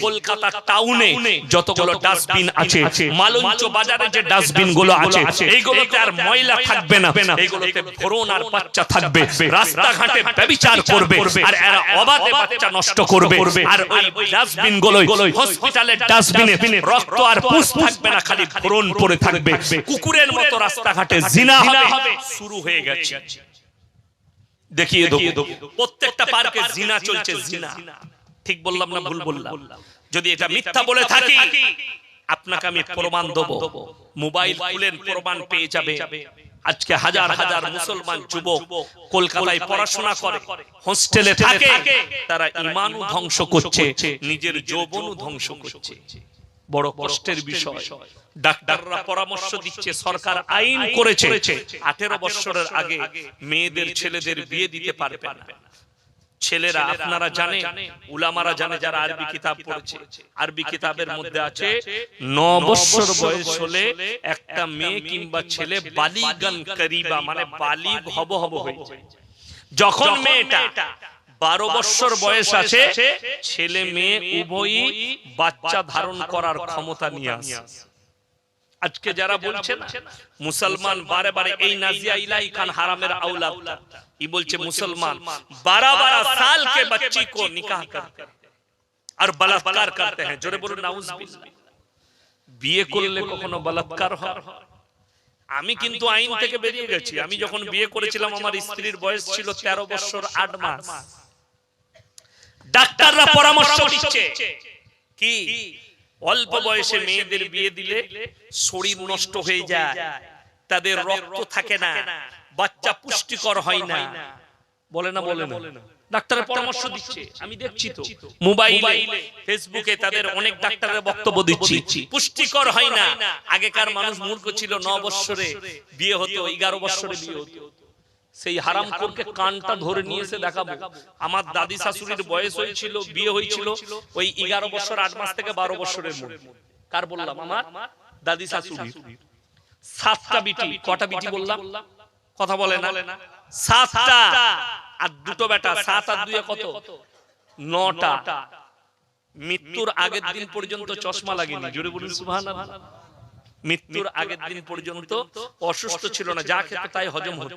কলকাতা টাউনে যতগুলো ডাস্টবিন আছে মালঞ্চ বাজারে যে ডাস্টবিনগুলো আছে এইগুলোতে আর ময়লা থাকবে না। এইগুলোতে ভরণ আর বাচ্চা থাকবে। রাস্তাঘাটে ব্যবিচার করবে। আর এরা অবাধে বাচ্চা নষ্ট করবে। আর ওই ডাস্টবিনগুলো হসপিটালের ডাস্টবিনে রক্ত আর পুষ থাকবে না খালি ভরণ পড়ে থাকবে। কুকুরের মতো রাস্তাঘাটে জিনা হবে। শুরু হয়ে গেছে। দেখিয়ে দেবো। প্রত্যেকটা পার্কে জিনা চলছে জিনা। ঠিক বললাম না ভুল বললাম যদি এটা মিথ্যা বলে থাকি আপনাকে আমি প্রমাণ দেবো। মোবাইল খুলেন প্রমাণ পেয়ে যাবে। আজকে হাজার হাজার মুসলমান যুবক কলকাতায় পড়াশোনা করে হোস্টেলে থাকে তারা ইমানও ধ্বংস করছে নিজের যৌবনও ধ্বংস করছে। বড় কষ্টের বিষয়। ডাক্তাররা পরামর্শ দিচ্ছে সরকার আইন করেছে। আঠেরো বছরের আগে মেয়েদের ছেলেদের বিয়ে দিতে পারবে না। ছেলেরা আপনারা জানে উলামারা জানে যারা আরবি কিতাব পড়েছে। আরবি কিতাবের মধ্যে আছে ন বছর বয়স হলে একটা মেয়ে কিংবা ছেলে বালিগান করিবা। মানে বালিগ হব হব হয়েছে যখন মেয়েটা বারো বছর বয়স আছে ছেলে মেয়ে উভয়ই বাচ্চা ধারণ করার ক্ষমতা নিয়ে আসে। আজকে যারা বলছে না মুসলমান বারে বারে এই নাজিয়া ইলাহি খান হারামের আউলাদ ই বলছে মুসলমান বারা বারা সাল কে বাচ্চি কো নিকাহ করতে। আর বলাৎকার করতে হ্যায় জোরে বলুন নাউজ বিয়ে করলে কখনো বলাৎকার হয়? আমি কিন্তু আইন থেকে বেরিয়ে গেছি। আমি যখন বিয়ে করেছিলাম আমার স্ত্রীর বয়স ছিল 13 বছর 8 মাস। ডাক্তাররা পরামর্শ দিচ্ছে। কি? অল্প বয়সে মেয়েদের বিয়ে দিলে শরীর নষ্ট হয়ে যায়। তাদের রক্ত থাকে না। বাচ্চা পুষ্টিকর হয় না। বলে না বলে না ডাক্তারের পরামর্শ দিচ্ছে। আমি দেখছি তো। মোবাইলে ফেসবুকে তাদের অনেক ডাক্তারের বক্তব্য দিচ্ছি। পুষ্টিকর হয় না। আগেকার মানুষ মূর্খ ছিল ন বৎসরে বিয়ে হতো এগারো বৎসরে বিয়ে হতো। সেই হারাম করকে কানটা ধরে নিয়ে এসে দেখাবো। আমার দাদি শাশুড়ির বয়স হয়েছিল বিয়ে হয়েছিল ওই এগারো বছর আট মাস থেকে বারো বছরের মধ্যে। কার বললাম আমার? দাদি শাশুড়ি সাতটা বিটি কটা বিটি বললাম? কথা বলে না? সাতটা। আর দুটো বেটা সাত আর দুয়ে কত? নটা। মৃত্যুর আগের দিন পর্যন্ত চশমা লাগেনি। জোরে বলুন সুবহানাল্লাহ। মৃত্যুর আগের দিন পর্যন্ত অসুস্থ ছিল না যা খেতে তাই হজম হতো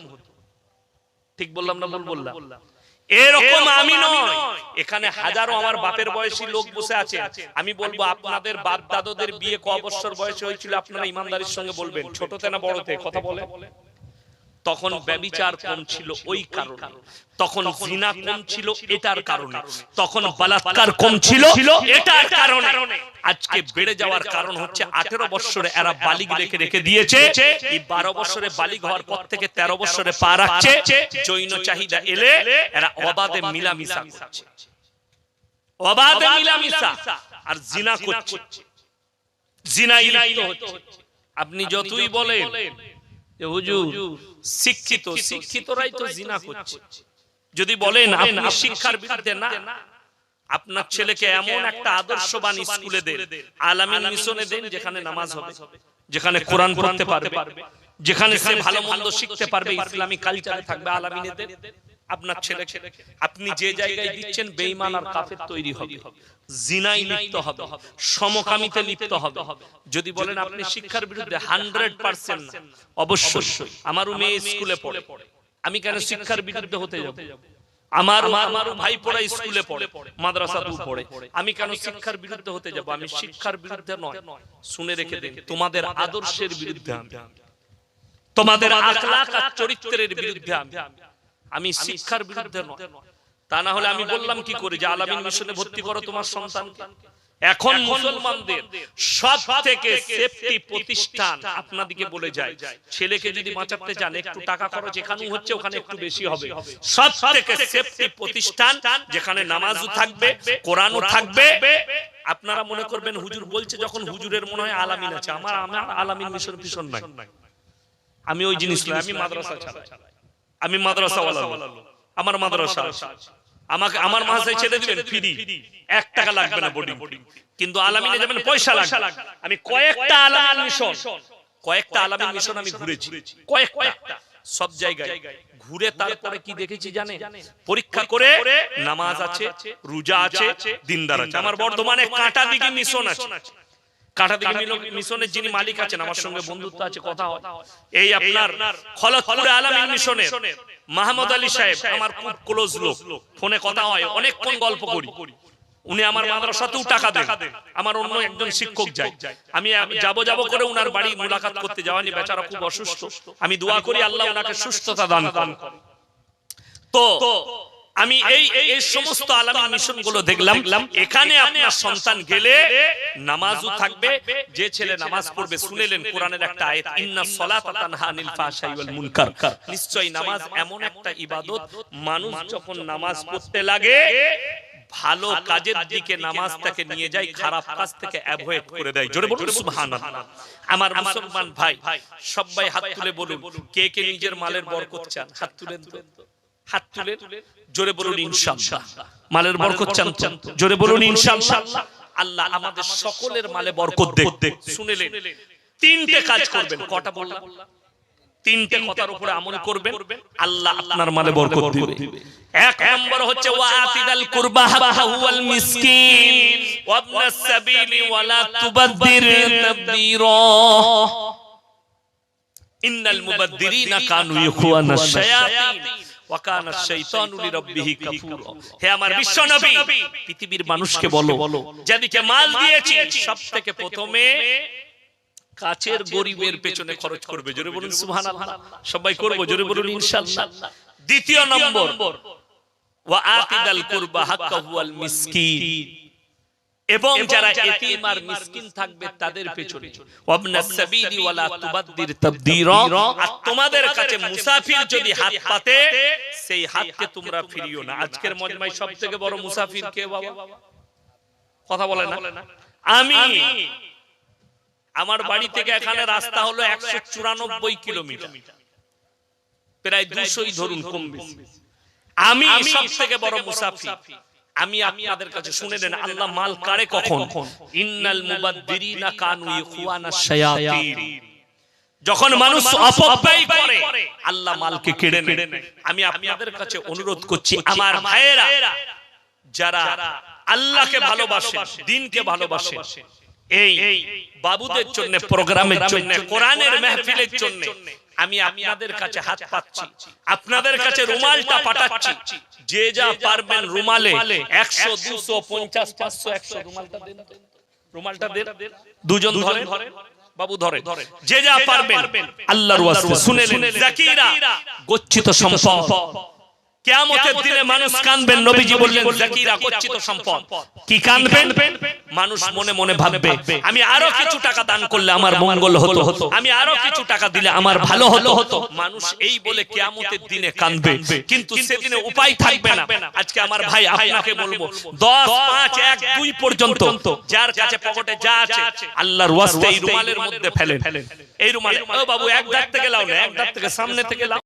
ঠিক বললাম না ভুল বললাম এরকম আমি নয়। এখানে হাজারো আমার বাপের বয়সী লোক বসে আছে। আমি বলব আপনাদের বাপ দাদাদের বিয়ে ক বছর বয়সে হয়েছিল আপনারা ইমানদারির সঙ্গে বলবেন। ছোটতে না বড়তে কথা বলে। তখন ব্যবিচার কম ছিল ওই কারণে। তখন জিনা কম ছিল এটার কারণে। তখন বলাৎকার কম ছিল এটার কারণে। আজকে বেড়ে যাওয়ার কারণ হচ্ছে আঠেরো বছরে এরা বালিগ রেখে রেখে দিয়েছে। এই বারো বছরে বালিগ হওয়ার পর থেকে তেরো বছরে পা রাখছে জৈন চাহিদা এলে এরা অবাধে মিলামিশা করছে। অবাধে মিলামিশা। আর জিনা করছে। জিনা ইলাইল হচ্ছে। আপনি যতই বলেন যে হুজুর শিক্ষিত শিক্ষিতরাই তো জিনা করছে। যদি বলেন আপনি শিক্ষার বিরুদ্ধে না আপনার ছেলেকে এমন একটা আদর্শবান স্কুলে দেন আলামিন মিশনে দেন যেখানে নামাজ হবে যেখানে কোরআন পড়তে পারবে যেখানে সে ভালো মন্দ শিখতে পারবে ইসলামী কালচারে থাকবে আলামিনে দেন আপনার ছেলে আপনি যে জায়গায় দিচ্ছেন বেঈমান আর কাফের তৈরি হবে। জিনাই লিপ্ত হবে। সমকামিতে লিপ্ত হবে। যদি বলেন আপনি শিক্ষার বিরুদ্ধে হান্ড্রেড পার্সেন্ট অবশ্যই। আমার মেয়ে স্কুলে পড়ে। আমি কেন শিক্ষার বিরুদ্ধে হতে যাব? আমার আমার ভাই পড়া স্কুলে পড়ে। মাদ্রাসা পড়ে। আমি কেন শিক্ষার বিরুদ্ধে হতে যাব? আমি শিক্ষার বিরুদ্ধে নয়। শুনে রেখে দিন। তোমাদের আদর্শের বিরুদ্ধে আমি তোমাদের আখলাক আর চরিত্রের বিরুদ্ধে আমি আমি শিক্ষার বিরুদ্ধে নয়। তা না হলে আমি বললাম কি করে যে আলামিন মিশনে ভর্তি করো তোমার সন্তানকে। এখন মুসলমানদের সব থেকে সেফটি প্রতিষ্ঠান আপনাদিকে বলে যায়। ছেলেকে যদি বাঁচাতে চান একটু টাকা খরচ এখানেও হচ্ছে ওখানে একটু বেশি হবে। সব থেকে সেফটি প্রতিষ্ঠান যেখানে নামাজও থাকবে কোরআনও থাকবে। আপনারা মনে করবেন হুজুর বলছে যখন হুজুরের মনে হয় আলামিন আছে আমার আমার আলামিন মিশন পিছন নাই আমি ওই জিনিস আমি মাদ্রাসা চালাই আমি মাদ্রাসা আমার মাদ্রাসা আমাকে আমার মাসায় ছেড়ে দিবেন ফ্রি। এক টাকা লাগবে না বোর্ডিং কিন্তু আলামিনে যাবেন পয়সা লাগবে। আমি কয়েকটা আলামিন মিশন কয়েকটা আলামিন মিশন আমি ঘুরেছি। কয়েকটা। সব জায়গায়। ঘুরে তারপরে কি দেখেছি জানে পরীক্ষা করে নামাজ আছে রোজা আছে দিনদার আছে। আমার বর্ধমানে কাঁটা দিকে মিশন আছে। কাঁটা দিকে মিশনের যিনি মালিক আছেন আমার সঙ্গে বন্ধুত্ব আছে কথা হয়। এই আপনার খলতপুরে আলামিন মিশনের মাহমুদ আলী সাহেব আমার খুব ক্লোজ লোক। ফোনে কথা হয় অনেকক্ষণ গল্প করি। উনি আমার মাদ্রাসাতেও টাকা দেন। আমার অন্য একজন শিক্ষক যায়। আমি যাব যাব করে উনার বাড়ি মুলাকাত করতে যাওয়ানি বেচারা খুব অসুস্থ। আমি দোয়া করি আল্লাহ ওনাকে সুস্থতা দান করেন। তো আমি এই এই সমস্ত আলামী মিশনগুলো দেখলাম। এখানে আপনার সন্তান গেলে নামাজও থাকবে। যে ছেলে নামাজ পড়বে শুনেলেন কোরআনের একটা আয়াত ইন্না সলাতা তানহা আনিল ফাহশাই ওয়াল মুনকার। নিশ্চয়ই নামাজ এমন একটা ইবাদত। মানুষ যখন নামাজ পড়তে লাগে ভালো কাজের দিকে নামাজটাকে নিয়ে যায় খারাপ কাজ থেকে অ্যাভয়েড করে দেয়। জোরে বলুন সুবহানাল্লাহ। আমার মুসলমান ভাই সবাই হাত তুলে বলুন কে কে নিজের মালের বরকত চান হাত তুলেন তো। হাত তুলে জোরে বলুন ইনশাআল্লাহ। মালের বরকত চান? জোরে বলুন ইনশাআল্লাহ। আল্লাহ আমাদের সকলের মালে বরকত দেখ শুনেলেন তিনটে কাজ করবেন। কটা বললাম? তিনটে কথার উপরে আমল করবেন। আল্লাহ আপনার মালে বরকত দিবে। এক নম্বর হচ্ছে ওয়াতিদাল কুরবা হাওয়াল মিসকিন। ওয়াবনাস সাবিলি ওয়ালা তুবাদদির তাবদীরা। ইন্নাল মুবাদদিরিনা কানু ইখওয়ানাশ শায়াতিন। ওয়া কানা আশ-শাইতানু লিরাব্বিহি কাফুরা। হে আমার বিশ্ব নবী পৃথিবীর মানুষকে বলো যেদিকে মাল দিয়েছি সবথেকে প্রথমে কাছের গরিবের পেছনে খরচ করবে। জোরে বলুন সুবহানাল্লাহ। সবাই করব জোরে বলুন ইনশাআল্লাহ। দ্বিতীয় নম্বর। ওয়া আতিদাল কুরবা হাক্কাহু আল মিসকিন। এবং যারা এতিম আর মিসকিন থাকবে তাদের পেছনে। ওয়াবনাস সাবিলি ওয়ালা তুবাদদির তাবদীরা। আর তোমাদের কাছে মুসাফির যদি হাত পাতে সেই হাতকে তোমরা ফিরিও না। আজকের মজমায় সবথেকে বড় মুসাফির কে বাবা? কথা বলে না? আমি। আমার বাড়ি থেকে এখানে রাস্তা হলো একশো চুরানব্বই কিলোমিটার। প্রায় দুশোই ধরুন কম বেশি আমি সব থেকে বড় মুসাফির। আমি আপনাদের কাছে শুনে নেন আল্লাহ মাল কারে কখন? ইন্নাল মুবাদদিরিনা কানু ইখওয়ানাশ শায়াতিন। যখন মানুষ অপব্যয় করে আল্লাহ মালকে কেড়ে নেয়। আমি আপনাদের কাছে অনুরোধ করছি আমার ভাইয়েরা যারা আল্লাহকে ভালোবাসে দিনকে ভালোবাসে। এই বাবুদের জন্য প্রোগ্রামের জন্য কোরআনের মেহফিলের জন্য। আমি আপনাদের কাছে হাত পাচ্ছি। আপনাদের কাছে রুমালটা পাঠাচ্ছি। যে যা পারবেন রুমালে একশো দুশো পঞ্চাশ পাঁচশো একশো রুমালটা দেন। রুমালটা দেন। দুজন ধরে বাবু ধরে যে যা পারবেন। আল্লাহর ওয়াস্তে শুনে জাকিরা গচ্ছিত সম্পদ। কিয়ামতের দিনে মানুষ কানবেন নবীজি বললেন জাকিরা গচ্ছিত সম্পদ। কি কানবেন? মানুষ মনে মনে ভাববে আমি আরও কিছু টাকা দান করলে আমার মঙ্গল হতো আমি আরও কিছু টাকা দিলে আমার ভালো হতো। হতো। মানুষ এই বলে কিয়ামতের দিনে কানবে কিন্তু সেদিনে উপায় থাকবে না। আজকে আমার ভাই আপনাকে বলব দশ পাঁচ এক দুই পর্যন্ত যার কাছে পকেটে যা আছে আল্লাহর ওয়াস্তে এই রুমালের মধ্যে ফেলেন। এই রুমালে ও বাবু এক দাঁত থেকে লাও না এক দাঁত থেকে সামনে থেকে লাও